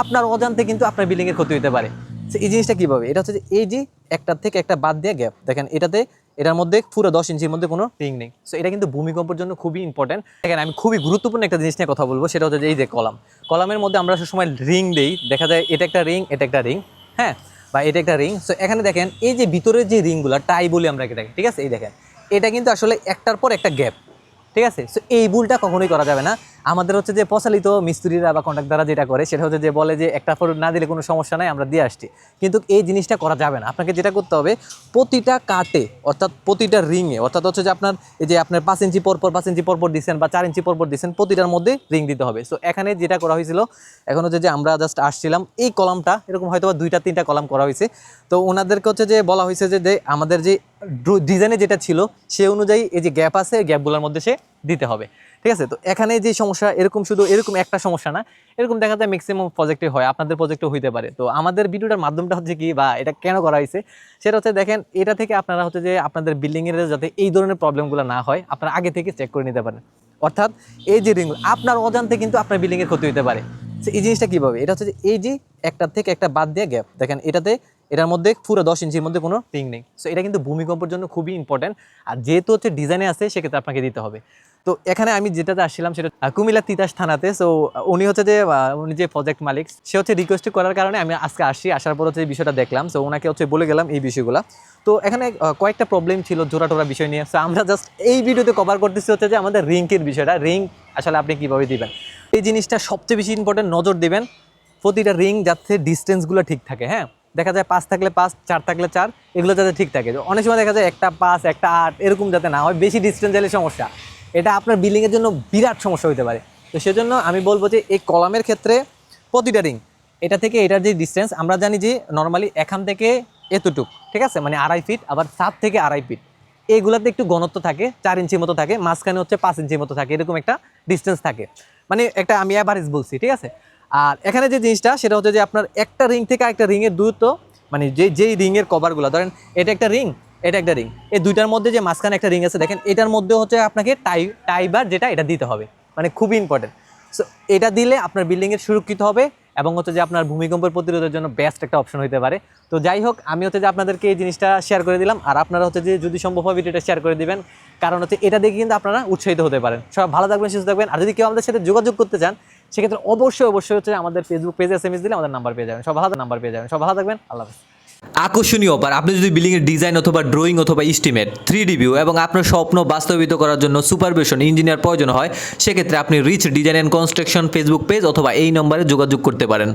আপনার অজান্তে কিন্তু আপনার বিল্ডিংয়ের ক্ষতি হতে পারে। এই জিনিসটা কীভাবে? এটা হচ্ছে যে এই যে একটার থেকে একটা বাদ দিয়ে গ্যাপ দেখেন এটাতে এটার মধ্যে পুরো দশ ইঞ্চির মধ্যে কোনো রিং নেই। সো এটা কিন্তু ভূমিকম্পের জন্য খুবই ইম্পর্টেন্ট দেখেন আমি খুবই গুরুত্বপূর্ণ একটা জিনিস নিয়ে কথা বলব, সেটা হচ্ছে এই যে কলাম। কলামের মধ্যে আমরা সবসময় রিং দেই, দেখা যায় এটা একটা রিং এটা একটা রিং হ্যাঁ? বা এটা একটা রিং সো এখানে দেখেন এই যে ভিতরের যে রিংগুলো টাই বলি আমরা এটাকে, ঠিক আছে? এই দেখেন, এটা কিন্তু আসলে একটার পর একটা গ্যাপ ঠিক আছে? সো এই ভুলটা কখনোই করা যাবে না। আমাদের হচ্ছে যে প্রচালিত মিস্ত্রিরা বা কন্ট্রাক্টাররা যেটা করে, সেটা হচ্ছে যে বলে যে একটা ফটো না দিলে কোনো সমস্যা নাই, আমরা দিয়ে আসছি। কিন্তু এই জিনিসটা করা যাবে না। আপনাকে যেটা করতে হবে, প্রতিটা কাটে, অর্থাৎ প্রতিটা রিংয়ে, অর্থাৎ হচ্ছে যে আপনার, এই যে আপনার পাঁচ ইঞ্চি পরপর, পাঁচ ইঞ্চি পরপর দিচ্ছেন বা চার ইঞ্চি পরপর দিচ্ছেন প্রতিটার মধ্যে রিং দিতে হবে। সো এখানে যেটা করা হয়েছিল, এখন হচ্ছে যে আমরা জাস্ট আসছিলাম, এই কলামটা, এরকম হয়তো দুইটা, তিনটা কলাম করা হয়েছে। তো ওনাদেরকে হচ্ছে যে বলা হয়েছে যে যে আমাদের যে ডিজাইনে যেটা ছিল, সে অনুযায়ী এই যে গ্যাপ আছে গ্যাপগুলোর মধ্যে সে দিতে হবে। ঠিক আছে? তো এখানে যে সমস্যা, এরকম শুধু এরকম একটা সমস্যা না, এরকম দেখা যায় ম্যাক্সিমাম প্রজেক্টে হয়, আপনাদের প্রজেক্টও হইতে পারে। তো আমাদের ভিডিওটার মাধ্যমটা হচ্ছে কি, বা এটা কেন করা হয়েছে, সেটা হচ্ছে দেখেন, এটা থেকে আপনারা হচ্ছে যে আপনাদের বিল্ডিংয়ের যাতে এই ধরনের প্রবলেমগুলো না হয়, আপনারা আগে থেকে চেক করে নিতে পারেন। অর্থাৎ এই যে রিংগুলো আপনার অজান্তে কিন্তু আপনার বিল্ডিংয়ের ক্ষতি হতে পারে। এই জিনিসটা কীভাবে? এটা হচ্ছে এই যে একটার থেকে একটা বাদ দিয়ে গ্যাপ দেখেন, এটাতে এটার মধ্যে পুরো দশ ইঞ্চির মধ্যে কোনো রিং নেই। সো এটা কিন্তু ভূমিকম্পের জন্য খুবই ইম্পর্টেন্ট আর যেহেতু হচ্ছে ডিজাইনে আছে, সেক্ষেত্রে আপনাকে দিতে হবে। তো এখানে আমি যেটাতে আসছিলাম সেটা কুমিল্লা তিতাস থানাতে। সো উনি হচ্ছে যে উনি যে প্রজেক্ট মালিক, সে হচ্ছে রিকোয়েস্ট করার কারণে আমি আজকে আসি আসার পর হচ্ছে বিষয়টা দেখলাম। সো ওনাকে হচ্ছে বলে গেলাম এই বিষয়গুলো। তো এখানে কয়েকটা প্রবলেম ছিল জোড়া টোরা বিষয় নিয়ে। সো আমরা জাস্ট এই ভিডিওতে কভার করতেছি হচ্ছে যে, আমাদের রিঙ্কের বিষয়টা। রিং আসলে আপনি কীভাবে দিবেন? এই জিনিসটা সবচেয়ে বেশি ইম্পর্টেন্ট নজর দেবেন। প্রতিটা রিং যাতে ডিস্টেন্সগুলো ঠিক থাকে হ্যাঁ? দেখা যায় পাঁচ থাকলে পাঁচ, চার থাকলে চার, এগুলো যাতে ঠিক থাকে। অনেক সময় দেখা যায় একটা পাঁচ, একটা আট, এরকম যাতে না হয়, বেশি ডিস্টেন্স এলে সমস্যা। এটা আপনার বিল্ডিংয়ের জন্য বিরাট সমস্যা হতে পারে। তো সেজন্য আমি বলব যে এই কলামের ক্ষেত্রে প্রতিটা রিং এটা থেকে এটার যে ডিস্টেন্স আমরা জানি যে নর্মালি এখান থেকে এতটুক, ঠিক আছে? মানে আড়াই ফিট আবার সাত থেকে আড়াই ফিট এইগুলাতে একটু ঘনত্ব থাকে, চার ইঞ্চির মতো থাকে, মাঝখানে হচ্ছে পাঁচ ইঞ্চির মতো থাকে, এরকম একটা ডিস্টেন্স থাকে। মানে একটা আমি অ্যাভারেজ বলছি, ঠিক আছে? আর এখানে যে জিনিসটা, সেটা হচ্ছে যে আপনার একটা রিং থেকে একটা রিংয়ের দূরত্ব মানে যে, যেই রিংয়ের কভারগুলো ধরেন এটা একটা রিং এটা একটা রিং এই দুইটার মধ্যে যে মাঝখানে একটা রিং আছে, দেখেন এটার মধ্যে হচ্ছে আপনাকে টাই টাইবার যেটা, এটা দিতে হবে মানে খুবই ইম্পর্টেন্ট সো এটা দিলে আপনার বিল্ডিংয়ের সুরক্ষিত হবে এবং হচ্ছে যে আপনার ভূমিকম্পের প্রতিরোধের জন্য বেস্ট একটা অপশন হতে পারে। তো যাই হোক, আমি হচ্ছে যে আপনাদেরকে এই জিনিসটা শেয়ার করে দিলাম, আর আপনারা হচ্ছে যে যদি সম্ভব হয় ভিডিওটা শেয়ার করে দিবেন, কারণ হচ্ছে এটা দেখে কিন্তু আপনারা উৎসাহিত হতে পারেন। সব ভালো থাকবেন, সুস্থ থাকবেন, আর যদি কেউ আমাদের সাথে যোগাযোগ করতে চান সেক্ষেত্রে অবশ্যই অবশ্যই হচ্ছে আমাদের ফেসবুক পেজে এস এম এস দিলে আমাদের নাম্বার পেয়ে যাবেন। সব ভালো নাম্বার পেয়ে যাবেন। সব ভালো থাকবেন। আল্লাহ আকর্ষণীয় অফার। আপনি যদি বিল্ডিং এর ডিজাইন অথবা ড্রয়িং অথবা ইস্টিমেট থ্রি ডিভিউ এবং আপনার স্বপ্ন বাস্তবিত করার জন্য সুপারভিশন ইঞ্জিনিয়ার প্রয়োজন হয়, সেক্ষেত্রে আপনি rich design and construction Facebook page অথবা এই নম্বরে যোগাযোগ করতে পারেন।